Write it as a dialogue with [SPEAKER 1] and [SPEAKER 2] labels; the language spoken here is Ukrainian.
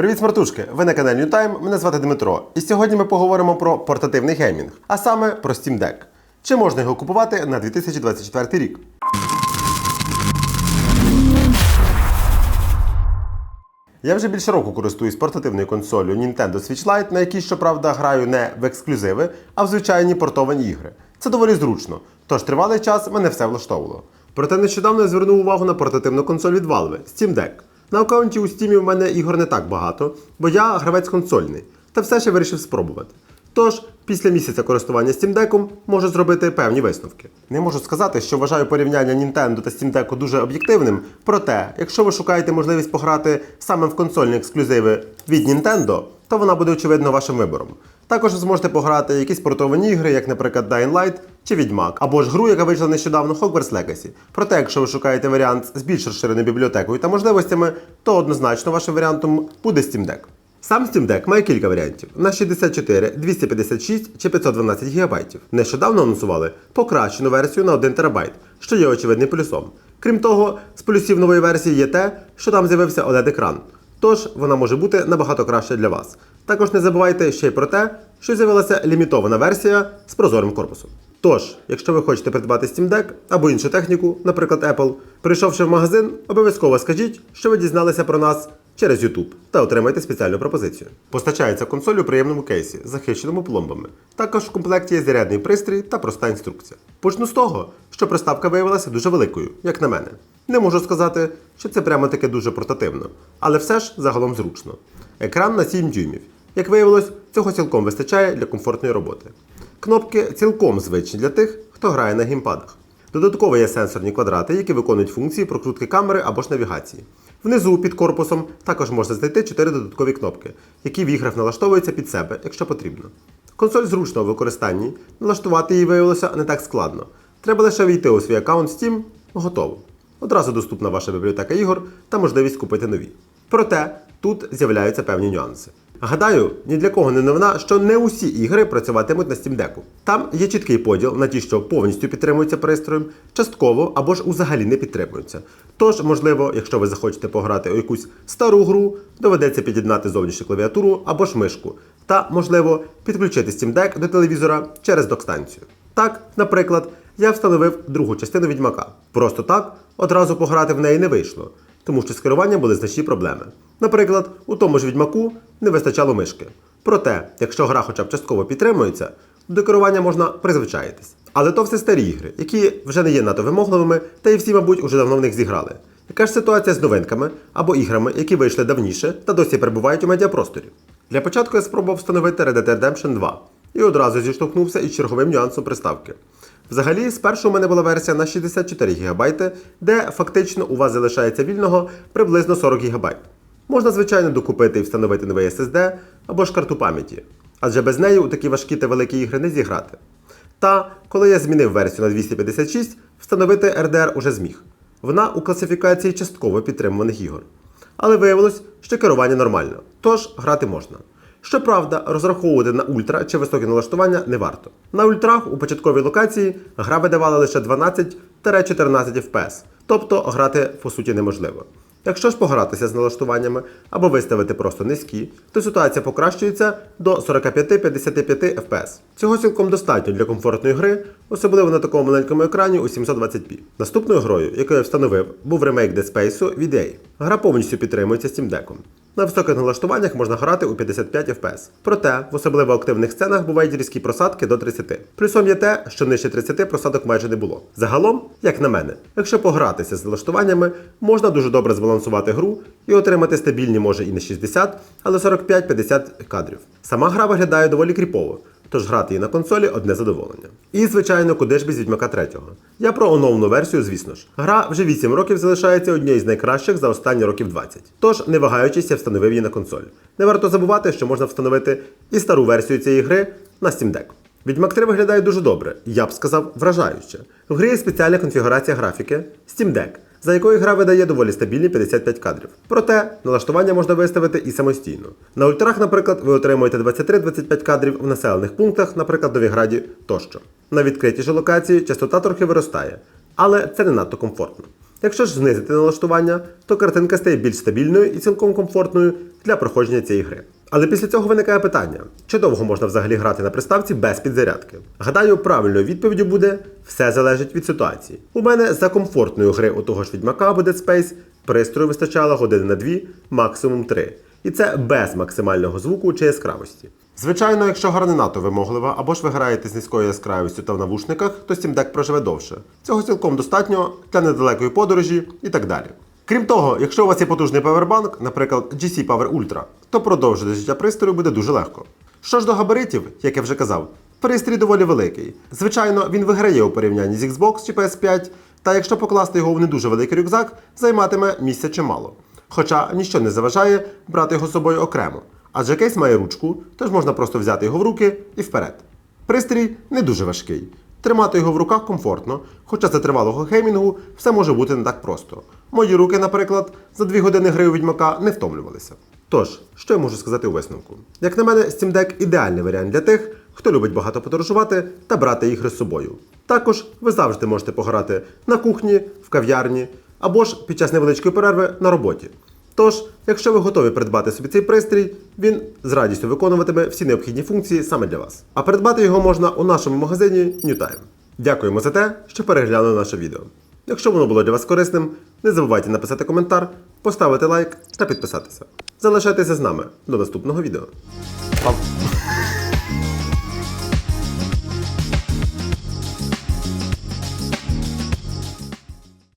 [SPEAKER 1] Привіт, смартушки! Ви на каналі Newtime, мене звати Дмитро. І сьогодні ми поговоримо про портативний геймінг, а саме про Steam Deck. Чи можна його купувати на 2024 рік? Я вже більше року користуюсь портативною консолью Nintendo Switch Lite, на якій, щоправда, граю не в ексклюзиви, а в звичайні портовані ігри. Це доволі зручно, тож тривалий час мене все влаштовувало. Проте нещодавно я звернув увагу на портативну консоль від Valve Steam Deck. На аккаунті у Steam в мене ігор не так багато, бо я гравець консольний, та все ще вирішив спробувати. Тож, після місяця користування Steam Deck можу зробити певні висновки. Не можу сказати, що вважаю порівняння Nintendo та Steam Deck дуже об'єктивним. Проте, якщо ви шукаєте можливість пограти саме в консольні ексклюзиви від Nintendo, то вона буде очевидно вашим вибором. Також зможете пограти якісь портовані ігри, як, наприклад, Dying Light чи Відьмак, або ж гру, яка вийшла нещодавно Hogwarts Legacy. Проте, якщо ви шукаєте варіант з більш розширеною бібліотекою та можливостями, то однозначно вашим варіантом буде Steam Deck. Сам Steam Deck має кілька варіантів на 64, 256 чи 512 ГБ. Нещодавно анонсували покращену версію на 1 ТБ, що є очевидним плюсом. Крім того, з плюсів нової версії є те, що там з'явився OLED-екран. Тож вона може бути набагато краще для вас. Також не забувайте ще й про те, що з'явилася лімітована версія з прозорим корпусом. Тож, якщо ви хочете придбати Steam Deck або іншу техніку, наприклад Apple, прийшовши в магазин, обов'язково скажіть, що ви дізналися про нас через YouTube та отримайте спеціальну пропозицію. Постачається консоль у приємному кейсі, захищеному пломбами. Також в комплекті є зарядний пристрій та проста інструкція. Почну з того, що приставка виявилася дуже великою, як на мене. Не можу сказати, що це прямо таке дуже портативно, але все ж загалом зручно. Екран на 7 дюймів. Як виявилось, цього цілком вистачає для комфортної роботи. Кнопки цілком звичні для тих, хто грає на геймпадах. Додатково є сенсорні квадрати, які виконують функції прокрутки камери або ж навігації. Внизу під корпусом також можна знайти 4 додаткові кнопки, які в іграх налаштовуються під себе, якщо потрібно. Консоль зручна у використанні, налаштувати її виявилося не так складно. Треба лише війти у свій аккаунт Steam, готово. Одразу доступна ваша бібліотека ігор та можливість купити нові. Проте тут з'являються певні нюанси. Гадаю, ні для кого не новина, що не усі ігри працюватимуть на Steam Deck. Там є чіткий поділ на ті, що повністю підтримуються пристроєм, частково або ж взагалі не підтримуються. Тож, можливо, якщо ви захочете пограти у якусь стару гру, доведеться під'єднати зовнішню клавіатуру або ж мишку, та, можливо, підключити Steam Deck до телевізора через док-станцію. Так, наприклад, я встановив другу частину відьмака. Просто так одразу пограти в неї не вийшло, тому що з керуванням були значні проблеми. Наприклад, у тому ж відьмаку не вистачало мишки. Проте, якщо гра хоча б частково підтримується, до керування можна призвичаїтись. Але то все старі ігри, які вже не є надто вимогливими, та й всі, мабуть, уже давно в них зіграли. Яка ж ситуація з новинками або іграми, які вийшли давніше та досі перебувають у медіапросторі? Для початку я спробував встановити Red Dead Redemption 2 і одразу зіштовхнувся із черговим нюансом приставки. Взагалі, спершу у мене була версія на 64 ГБ, де фактично у вас залишається вільного приблизно 40 ГБ. Можна, звичайно, докупити і встановити новий SSD або ж карту пам'яті, адже без неї у такі важкі та великі ігри не зіграти. Та коли я змінив версію на 256, встановити RDR уже зміг. Вона у класифікації частково підтримуваних ігор. Але виявилось, що керування нормально, тож грати можна. Щоправда, розраховувати на ультра чи високі налаштування не варто. На ультрах у початковій локації гра видавала лише 12-14 FPS, тобто грати по суті неможливо. Якщо ж погратися з налаштуваннями або виставити просто низькі, то ситуація покращується до 45-55 FPS. Цього цілком достатньо для комфортної гри, особливо на такому маленькому екрані у 720p. Наступною грою, яку я встановив, був ремейк Dead Space від EA. Гра повністю підтримується Steam Deck. На високих налаштуваннях можна грати у 55 FPS. Проте, в особливо активних сценах бувають різкі просадки до 30. Плюсом є те, що нижче 30 просадок майже не було. Загалом, як на мене, якщо погратися з налаштуваннями, можна дуже добре збалансувати гру і отримати стабільні може і не 60, але 45-50 кадрів. Сама гра виглядає доволі кріпово. Тож грати її на консолі одне задоволення. І, звичайно, куди ж без Відьмака 3. Я про оновлену версію, звісно ж. Гра вже 8 років залишається однією з найкращих за останні років 20. Тож, не вагаючись, я встановив її на консоль. Не варто забувати, що можна встановити і стару версію цієї гри на Steam Deck. Відьмак 3 виглядає дуже добре, я б сказав, вражаюче. В грі є спеціальна конфігурація графіки Steam Deck, за якою гра видає доволі стабільні 55 кадрів. Проте налаштування можна виставити і самостійно. На ультрах, наприклад, ви отримуєте 23-25 кадрів в населених пунктах, наприклад, Новіграді тощо. На відкритій же локації частота трохи виростає, але це не надто комфортно. Якщо ж знизити налаштування, то картинка стає більш стабільною і цілком комфортною для проходження цієї гри. Але після цього виникає питання: чи довго можна взагалі грати на приставці без підзарядки? Гадаю, правильною відповіддю буде все залежить від ситуації. У мене за комфортної гри у того ж відьмака або Dead Space пристрою вистачало години на дві, максимум три. І це без максимального звуку чи яскравості. Звичайно, якщо гра не надто вимоглива, або ж ви граєте з низькою яскравістю та в навушниках, то Steam Deck проживе довше. Цього цілком достатньо для недалекої подорожі і так далі. Крім того, якщо у вас є потужний павербанк, наприклад GC Power Ultra, то продовжити життя пристрою буде дуже легко. Що ж до габаритів, як я вже казав, пристрій доволі великий. Звичайно, він виграє у порівнянні з Xbox чи PS5, та якщо покласти його в не дуже великий рюкзак, займатиме місця чимало. Хоча ніщо не заважає брати його з собою окремо. Адже кейс має ручку, тож можна просто взяти його в руки і вперед. Пристрій не дуже важкий. Тримати його в руках комфортно, хоча за тривалого геймінгу все може бути не так просто. Мої руки, наприклад, за 2 години гри у відьмака не втомлювалися. Тож, що я можу сказати у висновку? Як на мене, Steam Deck ідеальний варіант для тих, хто любить багато подорожувати та брати ігри з собою. Також ви завжди можете пограти на кухні, в кав'ярні або ж під час невеличкої перерви на роботі. Тож, якщо ви готові придбати собі цей пристрій, він з радістю виконуватиме всі необхідні функції саме для вас. А придбати його можна у нашому магазині NewTime. Дякуємо за те, що переглянули наше відео. Якщо воно було для вас корисним, не забувайте написати коментар, поставити лайк та підписатися. Залишайтеся з нами до наступного відео. Пав-